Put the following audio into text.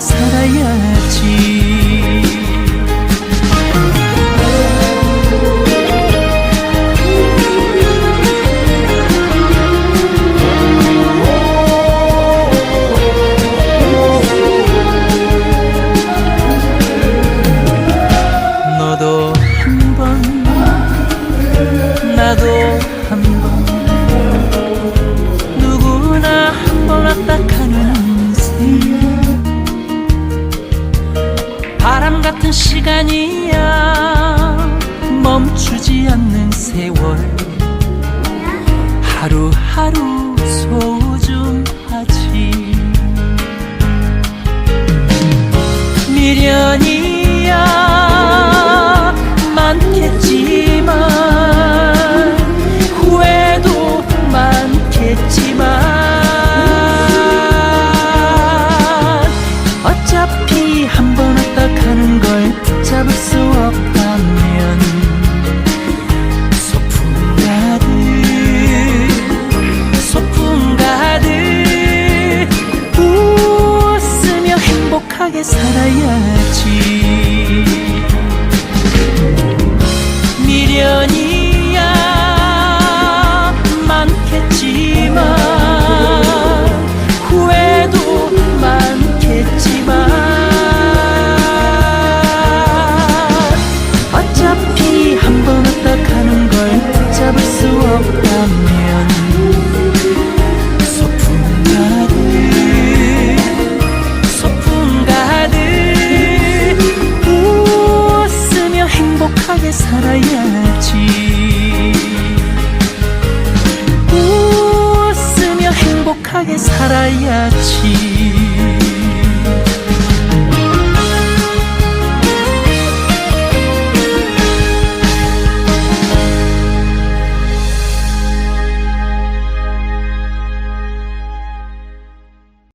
살아야 같은 시간이야. 멈추지 않는 세월. 하루하루 소중. Yes. 살아야지.